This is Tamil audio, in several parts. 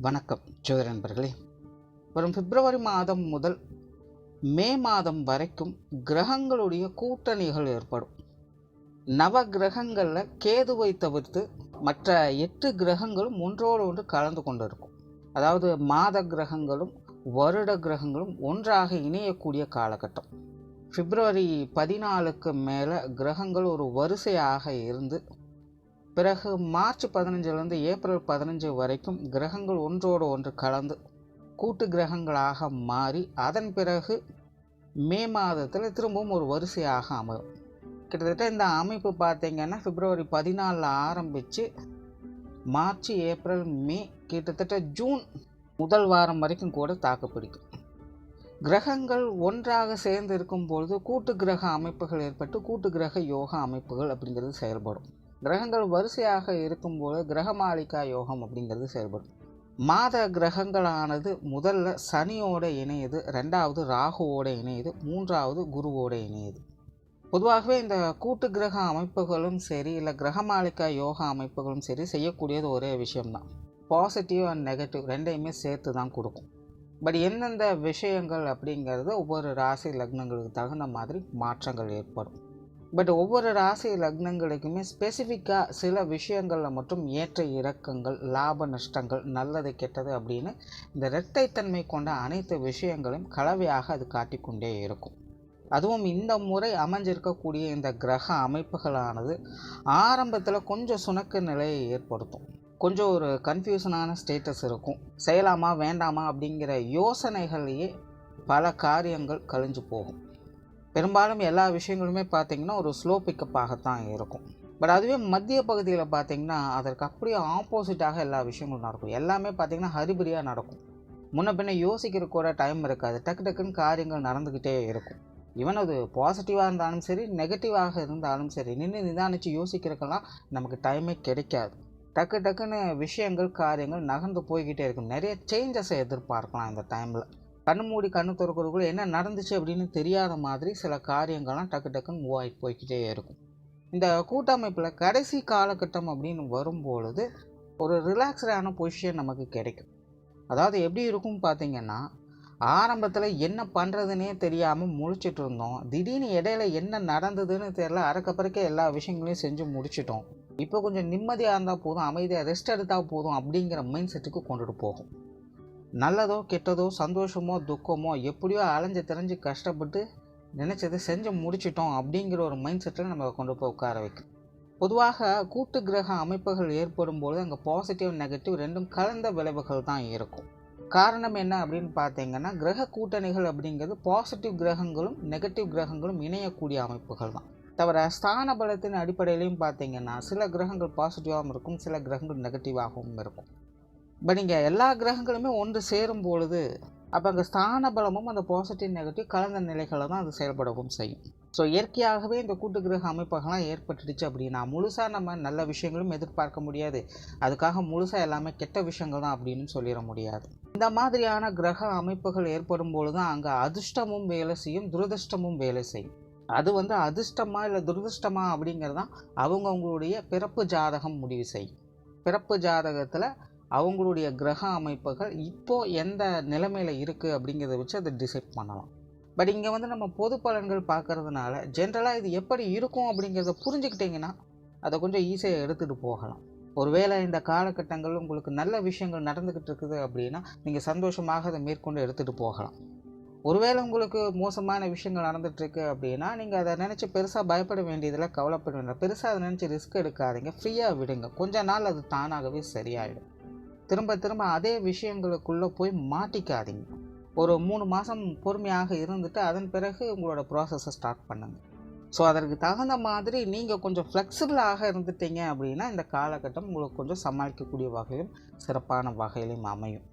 வணக்கம் ஜோதிட நண்பர்களே. வரும் பிப்ரவரி மாதம் முதல் மே மாதம் வரைக்கும் கிரகங்களுடைய கூட்டணிகள் ஏற்படும். நவ கிரகங்களில் கேதுவை தவிர்த்து மற்ற எட்டு கிரகங்களும் ஒன்றோடு ஒன்று கலந்து கொண்டு இருக்கும் அதாவது மாத கிரகங்களும் வருட கிரகங்களும் ஒன்றாக இணையக்கூடிய காலகட்டம். பிப்ரவரி பதினாலுக்கு மேலே கிரகங்கள் ஒரு வரிசையாக இருந்து பிறகு மார்ச் பதினஞ்சிலிருந்து ஏப்ரல் பதினஞ்சு வரைக்கும் கிரகங்கள் ஒன்றோடு ஒன்று கலந்து கூட்டு கிரகங்களாக மாறி அதன் பிறகு மே மாதத்தில் திரும்பவும் ஒரு வரிசையாக அமையும். கிட்டத்தட்ட இந்த அமைப்பு பார்த்திங்கன்னா பிப்ரவரி பதினாலில் ஆரம்பித்து மார்ச் ஏப்ரல் மே கிட்டத்தட்ட ஜூன் முதல் வாரம் வரைக்கும் கூட தாக்குப்பிடிக்கும் கிரகங்கள் ஒன்றாக சேர்ந்து இருக்கும் பொழுது கூட்டு கிரக அமைப்புகள் ஏற்பட்டு கூட்டு கிரக யோகா அமைப்புகள் அப்படிங்கிறது செயல்படும். கிரகங்கள் வரிசையாக இருக்கும்போது கிரகமாளிகா யோகம் அப்படிங்கிறது செயல்படும். மாத கிரகங்களானது முதல்ல சனியோட இணையுது ரெண்டாவது ராகுவோட இணையுது மூன்றாவது குருவோட இணையுது. பொதுவாகவே இந்த கூட்டு கிரக அமைப்புகளும் சரி இல்லை கிரகமாளிகா யோகா அமைப்புகளும் சரி செய்யக்கூடியது ஒரே விஷயம்தான். பாசிட்டிவ் அண்ட் நெகட்டிவ் ரெண்டையுமே சேர்த்து தான் கொடுக்கும். பட் எந்தெந்த விஷயங்கள் அப்படிங்கிறது ஒவ்வொரு ராசி லக்னங்களுக்கு தகுந்த மாதிரி மாற்றங்கள் ஏற்படும். பட் ஒவ்வொரு ராசி லக்னங்களுக்குமே ஸ்பெசிஃபிக்காக சில விஷயங்களில் மட்டும் ஏற்ற இறக்கங்கள் லாப நஷ்டங்கள் நல்லது கெட்டது அப்படின்னு இந்த இரட்டைத்தன்மை கொண்ட அனைத்து விஷயங்களையும் கலவையாக அது காட்டிக்கொண்டே இருக்கும். அதுவும் இந்த முறை அமைஞ்சிருக்கக்கூடிய இந்த கிரக அமைப்புகளானது ஆரம்பத்தில் கொஞ்சம் சுணக்க நிலையை ஏற்படுத்தும். கொஞ்சம் ஒரு கன்ஃபியூஷனான ஸ்டேட்டஸ் இருக்கும். செய்யலாமா வேண்டாமா அப்படிங்கிற யோசனைகள்லேயே பல காரியங்கள் கழிஞ்சு போகும். பெரும்பாலும் எல்லா விஷயங்களுமே பார்த்திங்கன்னா ஒரு ஸ்லோ பிக்கப்பாகத்தான் இருக்கும். பட் அதுவே மத்திய பகுதியில் பார்த்திங்கன்னா அதற்கு அப்படியே ஆப்போசிட்டாக எல்லா விஷயங்களும் நடக்கும். எல்லாமே பார்த்திங்கன்னா ஹரிபரியாக நடக்கும். முன்ன பின்ன யோசிக்கிற கூட டைம் இருக்காது. டக்கு டக்குன்னு காரியங்கள் நடந்துக்கிட்டே இருக்கும். ஈவன் அது பாசிட்டிவாக இருந்தாலும் சரி நெகட்டிவாக இருந்தாலும் சரி நின்று நிதானித்து யோசிக்கிறதுக்கெல்லாம் நமக்கு டைமே கிடைக்காது. டக்கு டக்குன்னு விஷயங்கள் காரியங்கள் நகர்ந்து போய்கிட்டே இருக்கும். நிறைய சேஞ்சஸை எதிர்பார்க்கலாம் இந்த டைமில் கண் மூடி கண்ணு திறக்கிறதுக்குள்ள என்ன நடந்துச்சு அப்படின்னு தெரியாத மாதிரி சில காரியங்கள்லாம் டக்கு டக்குன்னு மூவ் ஆகிட்டு போய்கிட்டே இருக்கும். இந்த கூட்டமைப்பில் கடைசி காலகட்டம் அப்படின்னு வரும்பொழுது ஒரு ரிலாக்ஸ்டான பொசிஷன் நமக்கு கிடைக்கும். அதாவது எப்படி இருக்கும் பார்த்தீங்கன்னா ஆரம்பத்தில் என்ன பண்ணுறதுனே தெரியாமல் முழிச்சிட்டு இருந்தோம். திடீர்னு இடையில என்ன நடந்ததுன்னு தெரில அறக்கப்பறக்க எல்லா விஷயங்களையும் செஞ்சு முடிச்சிட்டோம். இப்போ கொஞ்சம் நிம்மதியாக இருந்தால் போதும் அமைதியாக ரெஸ்ட் எடுத்தால் போதும் அப்படிங்கிற மைண்ட் செட்டுக்கு கொண்டுட்டு போகும். நல்லதோ கெட்டதோ சந்தோஷமோ துக்கமோ எப்படியோ அலைஞ்சு தெரிஞ்சு கஷ்டப்பட்டு நினச்சதை செஞ்சு முடிச்சிட்டோம் அப்படிங்கிற ஒரு மைண்ட் செட்டில் நம்ம கொண்டு போய் உட்கார வைக்கும் பொதுவாக கூட்டு கிரக அமைப்புகள் ஏற்படும் பொழுது அங்கே பாசிட்டிவ் நெகட்டிவ் ரெண்டும் கலந்த விளைவுகள் தான் இருக்கும். காரணம் என்ன அப்படின்னு பார்த்தீங்கன்னா கிரக கூட்டணிகள் அப்படிங்கிறது பாசிட்டிவ் கிரகங்களும் நெகட்டிவ் கிரகங்களும் இணையக்கூடிய அமைப்புகள் தான். தவிர ஸ்தான பலத்தின் அடிப்படையிலையும் பார்த்தீங்கன்னா சில கிரகங்கள் பாசிட்டிவாகவும் இருக்கும் சில கிரகங்கள் நெகட்டிவாகவும் இருக்கும். இப்போ நீங்கள் எல்லா கிரகங்களுமே ஒன்று சேரும் பொழுது அப்போ அங்கே ஸ்தான பலமும் அந்த பாசிட்டிவ் நெகட்டிவ் கலந்த நிலைகளை தான் அது செயல்படவும் செய்யும். ஸோ இயற்கையாகவே இந்த கூட்டு கிரக அமைப்புகள்லாம் ஏற்பட்டுடுச்சு அப்படின்னா முழுசாக நம்ம நல்ல விஷயங்களும் எதிர்பார்க்க முடியாது. அதுக்காக முழுசாக எல்லாமே கெட்ட விஷயங்கள் தான் அப்படின்னு சொல்லிட முடியாது. இந்த மாதிரியான கிரக அமைப்புகள் ஏற்படும் பொழுது தான் அங்கே அதிர்ஷ்டமும் வேலை செய்யும் துரதிர்ஷ்டமும் வேலை செய்யும். அது வந்து அதிர்ஷ்டமா இல்லை துரதிர்ஷ்டமா அப்படிங்கிறது தான் அவங்கவுங்களுடைய பிறப்பு ஜாதகம் முடிவு செய்யும். பிறப்பு ஜாதகத்தில் அவங்களுடைய கிரக அமைப்புகள் இப்போது எந்த நிலைமையில் இருக்குது அப்படிங்கிறத வச்சு அதை டிசைட் பண்ணலாம். பட் இங்கே வந்து நம்ம பொது பலன்கள் பார்க்கறதுனால ஜென்ரலாக இது எப்படி இருக்கும் அப்படிங்கிறத புரிஞ்சுக்கிட்டிங்கன்னா அதை கொஞ்சம் ஈஸியாக எடுத்துகிட்டு போகலாம். ஒருவேளை இந்த காலகட்டங்கள் உங்களுக்கு நல்ல விஷயங்கள் நடந்துக்கிட்டு இருக்குது அப்படின்னா நீங்கள் சந்தோஷமாக அதை மேற்கொண்டு எடுத்துகிட்டு போகலாம். ஒருவேளை உங்களுக்கு மோசமான விஷயங்கள் நடந்துகிட்ருக்கு அப்படின்னா நீங்கள் அதை நினச்சி பெருசாக பயப்பட வேண்டியதில் கவலைப்பட வேண்டாம். பெருசாக அதை நினச்சி ரிஸ்க் எடுக்காதீங்க. ஃப்ரீயாக விடுங்க. கொஞ்ச நாள் அது தானாகவே சரியாயிடும். திரும்ப திரும்ப அதே விஷயங்களுக்குள்ளே போய் மாட்டிக்காதீங்க. ஒரு மூணு மாதம் பொறுமையாக இருந்துட்டு அதன் பிறகு உங்களோட ப்ராசஸை ஸ்டார்ட் பண்ணுங்கள் ஸோ அதற்கு தகுந்த மாதிரி நீங்கள் கொஞ்சம் ஃப்ளெக்சிபிளாக இருந்துட்டீங்க அப்படின்னா இந்த காலகட்டம் உங்களுக்கு கொஞ்சம் சமாளிக்கக்கூடிய வகையிலும் சிறப்பான வகையிலும் அமையும்.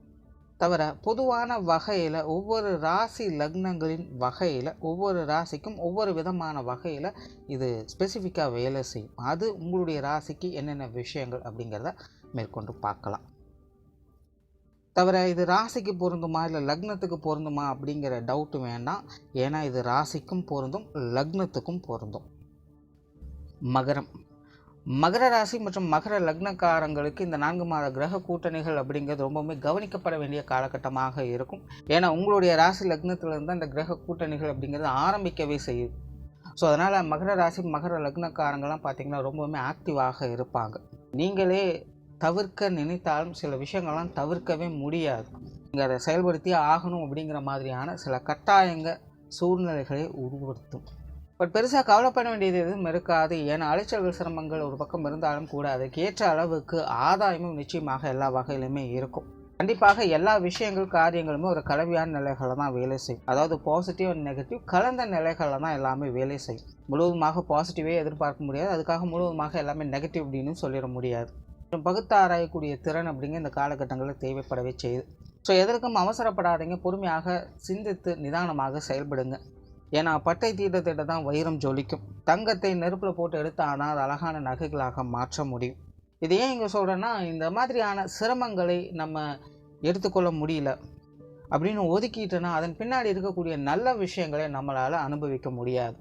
தவிர பொதுவான வகையில் ஒவ்வொரு ராசி லக்னங்களின் வகையில் ஒவ்வொரு ராசிக்கும் ஒவ்வொரு விதமான வகையில் இது ஸ்பெசிஃபிக்காக வேலை செய்யும். அது உங்களுடைய ராசிக்கு என்னென்ன விஷயங்கள் அப்படிங்கிறத மேற்கொண்டு பார்க்கலாம். தவிர இது ராசிக்கு பொருந்துமா? இல்லை லக்னத்துக்கு பொருந்துமா? அப்படிங்கிற டவுட்டு வேண்டாம். ஏன்னா இது ராசிக்கும் பொருந்தும் லக்னத்துக்கும் பொருந்தும். மகரம். மகர ராசி மற்றும் மகர லக்னக்காரங்களுக்கு இந்த நான்கு மாத கிரக கூட்டணிகள் அப்படிங்கிறது ரொம்பவுமே கவனிக்கப்பட வேண்டிய காலகட்டமாக இருக்கும். ஏன்னா உங்களுடைய ராசி லக்னத்திலிருந்து அந்த கிரக கூட்டணிகள் அப்படிங்கிறது ஆரம்பிக்கவே செய்யுது. ஸோ அதனால் மகர ராசி மகர லக்னக்காரங்கள்லாம் பார்த்திங்கன்னா ரொம்பவுமே ஆக்டிவாக இருப்பாங்க. நீங்களே தவிர்க்க நினைத்தாலும் சில விஷயங்கள்லாம் தவிர்க்கவே முடியாது. நீங்கள் அதை செயல்படுத்தி ஆகணும் அப்படிங்கிற மாதிரியான சில கட்டாயங்க சூழ்நிலைகளை உருவடுத்தும். பட் பெருசாக கவலைப்பட வேண்டியது எதுவும் இருக்காது. ஏன்னா அலைச்சல்கள் சிரமங்கள் ஒரு பக்கம் இருந்தாலும் கூட அதுக்கு ஏற்ற அளவுக்கு ஆதாயமும் நிச்சயமாக எல்லா வகையிலுமே இருக்கும். கண்டிப்பாக எல்லா விஷயங்கள் காரியங்களுமே ஒரு கலவையான நிலைகளில் தான் வேலை செய்யும். அதாவது பாசிட்டிவ் அண்ட் நெகட்டிவ் கலந்த நிலைகளில் தான் எல்லாமே வேலை செய்யும். முழுவதுமாக பாசிட்டிவே எதிர்பார்க்க முடியாது. அதுக்காக முழுவதுமாக எல்லாமே நெகட்டிவ் அப்படின்னு சொல்லிட முடியாது. மற்றும் பகுத்தாராயக்கூடிய திறன் அப்படிங்க இந்த காலகட்டங்களில் தேவைப்படவே செய்யுது. ஸோ எதற்கும் அவசரப்படாதீங்க. பொறுமையாக சிந்தித்து நிதானமாக செயல்படுங்க. ஏன்னா பட்டை தீட்ட தீட்ட தான் வைரம் ஜொலிக்கும். தங்கத்தை நெருப்பில் போட்டு எடுத்தானா அது அழகான நகைகளாக மாற்ற முடியும். இது ஏன் இங்கே சொல்கிறேன்னா இந்த மாதிரியான சிரமங்களை நம்ம எடுத்துக்கொள்ள முடியல அப்படின்னு ஒதுக்கிட்டோன்னா அதன் பின்னாடி இருக்கக்கூடிய நல்ல விஷயங்களை நம்மளால் அனுபவிக்க முடியாது.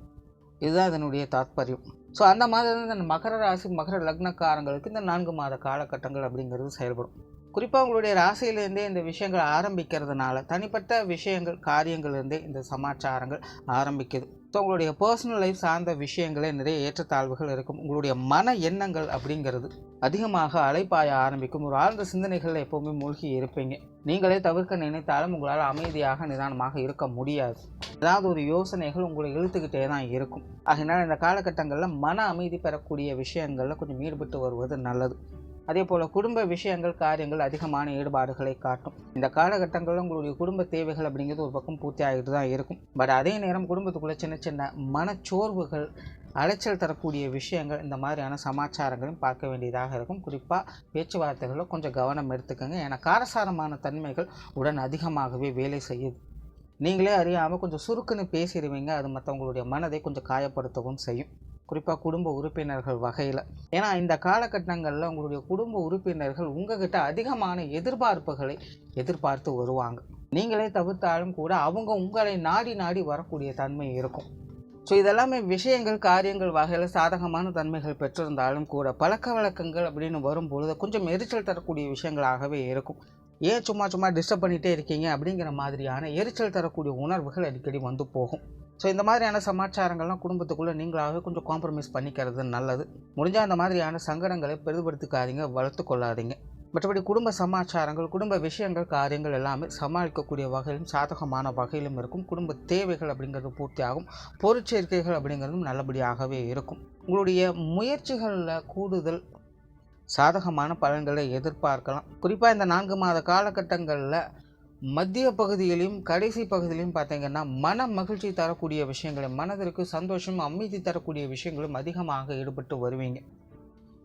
இதுதான் அதனுடைய தாத்பரியம். ஸோ அந்த மாதிரி இந்த மகர ராசி மகர லக்னக்காரங்களுக்கு இந்த நான்கு மாத காலகட்டங்கள் அப்படிங்கிறது செயல்படும். குறிப்பாக உங்களுடைய ராசியிலேருந்தே இந்த விஷயங்கள் ஆரம்பிக்கிறதுனால தனிப்பட்ட விஷயங்கள் காரியங்கள்லேருந்தே இந்த சமாச்சாரங்கள் ஆரம்பிக்குது. ஸோ உங்களுடைய பர்சனல் லைஃப் சார்ந்த விஷயங்களே நிறைய ஏற்றத்தாழ்வுகள் இருக்கும். உங்களுடைய மன எண்ணங்கள் அப்படிங்கிறது அதிகமாக அலைப்பாய ஆரம்பிக்கும். ஒரு ஆழ்ந்த சிந்தனைகளில் எப்போவுமே மூழ்கி இருப்பீங்க. நீங்களே தவிர்க்க நினைத்தாலும் உங்களால் அமைதியாக நிதானமாக இருக்க முடியாது. ஏதாவது ஒரு யோசனைகள் உங்களை இழுத்துக்கிட்டே தான் இருக்கும். அதனால் இந்த காலகட்டங்களில் மன அமைதி பெறக்கூடிய விஷயங்களில் கொஞ்சம் ஈடுபட்டு வருவது நல்லது. அதே போல் குடும்ப விஷயங்கள் காரியங்கள் அதிகமான ஈடுபாடுகளை காட்டும். இந்த காலகட்டங்களில் உங்களுடைய குடும்ப தேவைகள் அப்படிங்கிறது ஒரு பக்கம் பூர்த்தி ஆகிட்டு தான் இருக்கும். பட் அதே நேரம் குடும்பத்துக்குள்ளே சின்ன சின்ன மனச்சோர்வுகள் அலைச்சல் தரக்கூடிய விஷயங்கள் இந்த மாதிரியான சமாச்சாரங்களையும் பார்க்க வேண்டியதாக இருக்கும். குறிப்பாக பேச்சுவார்த்தைகளில் கொஞ்சம் கவனம் எடுத்துக்கோங்க. ஏன்னா காரசாரமான தன்மைகள் உடன் அதிகமாகவே வேலை செய்யுது நீங்களே அறியாமல் கொஞ்சம் சுருக்குன்னு பேசிடுவீங்க. அது மற்றவங்களுடைய மனதை கொஞ்சம் காயப்படுத்தவும் செய்யும். குறிப்பாக குடும்ப உறுப்பினர்கள் வகையில். ஏன்னா இந்த காலகட்டங்களில் உங்களுடைய குடும்ப உறுப்பினர்கள் உங்ககிட்ட அதிகமான எதிர்பார்ப்புகளை எதிர்பார்த்து வருவாங்க. நீங்களே தவிர்த்தாலும் கூட அவங்க உங்களை நாடி நாடி வரக்கூடிய தன்மை இருக்கும். ஸோ இதெல்லாமே விஷயங்கள் காரியங்கள் வகையில் சாதகமான தன்மைகள் பெற்றிருந்தாலும் கூட பழக்க வழக்கங்கள் அப்படின்னு வரும்பொழுது கொஞ்சம் எரிச்சல் தரக்கூடிய விஷயங்களாகவே இருக்கும். ஏன் சும்மா சும்மா டிஸ்டர்ப் பண்ணிகிட்டே இருக்கீங்க அப்படிங்கிற மாதிரியான எரிச்சல் தரக்கூடிய உணர்வுகள் அடிக்கடி வந்து போகும். ஸோ இந்த மாதிரியான சமாச்சாரங்கள்லாம் குடும்பத்துக்குள்ளே நீங்களாகவே கொஞ்சம் காம்ப்ரமைஸ் பண்ணிக்கிறது நல்லது. முடிஞ்சால் அந்த மாதிரியான சங்கடங்களை பெரிதுபடுத்திக்காதீங்க வளர்த்து கொள்ளாதீங்க. மற்றபடி குடும்ப சமாச்சாரங்கள் குடும்ப விஷயங்கள் காரியங்கள் எல்லாமே சமாளிக்கக்கூடிய வகையிலும் சாதகமான வகையிலும் இருக்கும். குடும்ப தேவைகள் அப்படிங்கிறது பூர்த்தியாகும். பொருட்சேர்க்கைகள் அப்படிங்கிறதும் நல்லபடியாகவே இருக்கும். உங்களுடைய முயற்சிகளில் கூடுதல் சாதகமான பலன்களை எதிர்பார்க்கலாம். குறிப்பாக இந்த நான்கு மாத காலகட்டங்களில் மத்திய பகுதியிலையும் கடைசி பகுதியிலையும் பார்த்தீங்கன்னா மன மகிழ்ச்சி தரக்கூடிய விஷயங்களும் மனதிற்கு சந்தோஷம் அமைதி தரக்கூடிய விஷயங்களும் அதிகமாக ஈடுபட்டு வருவீங்க.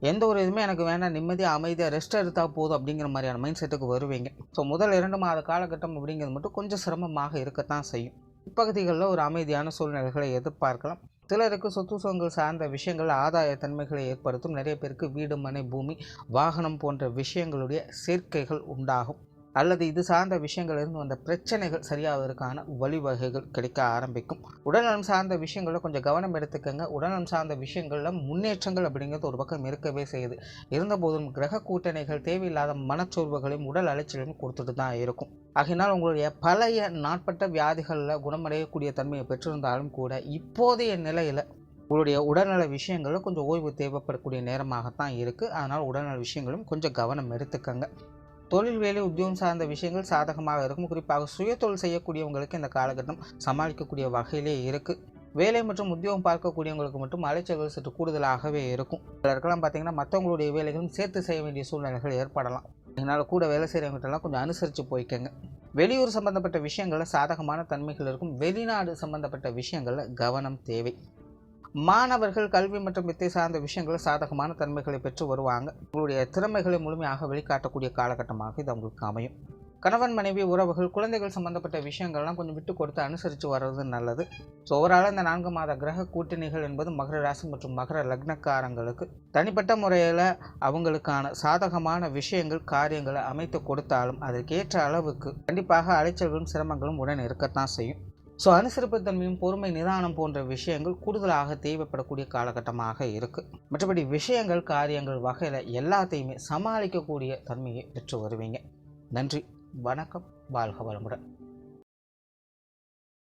எந்த ஒரு இதுவுமே எனக்கு வேண்டாம் நிம்மதியாக அமைதியாக ரெஸ்ட் எடுத்தால் போதும் அப்படிங்கிற மாதிரியான மைண்ட் செட்டுக்கு வருவீங்க. ஸோ முதல் இரண்டு மாத காலகட்டம் அப்படிங்கிறது மட்டும் கொஞ்சம் சிரமமாக இருக்கத்தான் செய்யும். இப்பகுதிகளில் ஒரு அமைதியான சூழ்நிலைகளை எதிர்பார்க்கலாம். சிலருக்கு சொத்து சுகங்கள் சார்ந்த விஷயங்கள் ஆதாய தன்மைகளை ஏற்படுத்தும். நிறைய பேருக்கு வீடு மனை பூமி வாகனம் போன்ற விஷயங்களுடைய சேர்க்கைகள் உண்டாகும். அல்லது இது சார்ந்த விஷயங்களிலிருந்து வந்த பிரச்சனைகள் சரியாவதற்கான வழிவகைகள் கிடைக்க ஆரம்பிக்கும். உடல்நலம் சார்ந்த விஷயங்களில் கொஞ்சம் கவனம் எடுத்துக்கங்க. உடல்நலம் சார்ந்த விஷயங்களில் முன்னேற்றங்கள் அப்படிங்கிறது ஒரு பக்கம் இருக்கவே செய்யுது. இருந்தபோதும் கிரக கூட்டணிகள் தேவையில்லாத மனச்சோர்வுகளையும் உடல் அலைச்சலையும் கொடுத்துட்டு தான் இருக்கும். ஆகையினால் உங்களுடைய பழைய நாட்பட்ட வியாதிகளில் குணமடையக்கூடிய தன்மையை பெற்றிருந்தாலும் கூட இப்போதைய நிலையில் உங்களுடைய உடல்நல விஷயங்களில் கொஞ்சம் ஓய்வு தேவைப்படக்கூடிய நேரமாகத்தான் இருக்குது அதனால் உடல்நல விஷயங்களும் கொஞ்சம் கவனம் எடுத்துக்கங்க. தொழில் வேலை உத்தியோகம் சார்ந்த விஷயங்கள் சாதகமாக இருக்கும். குறிப்பாக சுய தொழில் செய்யக்கூடியவங்களுக்கு இந்த காலகட்டம் சமாளிக்கக்கூடிய வகையிலே இருக்குது வேலை மற்றும் உத்தியோகம் பார்க்கக்கூடியவங்களுக்கு மட்டும் அலைச்சல்கள் சற்று கூடுதலாகவே இருக்கும். சிலருக்கெல்லாம் பார்த்தீங்கன்னா மற்றவங்களுடைய வேலைகளும் சேர்த்து செய்ய வேண்டிய சூழ்நிலைகள் ஏற்படலாம். இதனால் கூட வேலை செய்கிறவங்ககிட்டலாம் கொஞ்சம் அனுசரித்து போய்க்கங்க. வெளியூர் சம்பந்தப்பட்ட விஷயங்களில் சாதகமான தன்மைகள் இருக்கும். வெளிநாடு சம்பந்தப்பட்ட விஷயங்களில் கவனம் தேவை. மாணவர்கள் கல்வி மற்றும் வித்தை சார்ந்த விஷயங்களில் சாதகமான தன்மைகளை பெற்று வருவாங்க. உங்களுடைய திறமைகளை முழுமையாக வெளிக்காட்டக்கூடிய காலகட்டமாக இது அவங்களுக்கு அமையும். கணவன் மனைவி உறவுகள் குழந்தைகள் சம்பந்தப்பட்ட விஷயங்கள்லாம் கொஞ்சம் விட்டு கொடுத்து அனுசரித்து வர்றது நல்லது. ஸோ ஓவரால் இந்த நான்கு மாத கிரக கூட்டணிகள் என்பது மகர ராசி மற்றும் மகர லக்னக்காரங்களுக்கு தனிப்பட்ட முறையில் அவங்களுக்கான சாதகமான விஷயங்கள் காரியங்களை அமைத்து கொடுத்தாலும் அதற்கேற்ற அளவுக்கு கண்டிப்பாக அலைச்சல்களும் சிரமங்களும் உடன் இருக்கத்தான் செய்யும். ஸோ அனுசரிப்புத்தன்மையும் பொறுமை நிதானம் போன்ற விஷயங்கள் கூடுதலாக தேவைப்படக்கூடிய காலகட்டமாக இருக்குது மற்றபடி விஷயங்கள் காரியங்கள் வகையில் எல்லாத்தையுமே சமாளிக்கக்கூடிய தன்மையை பெற்று வருவீங்க. நன்றி வணக்கம் வாழ்க வளமுடன்.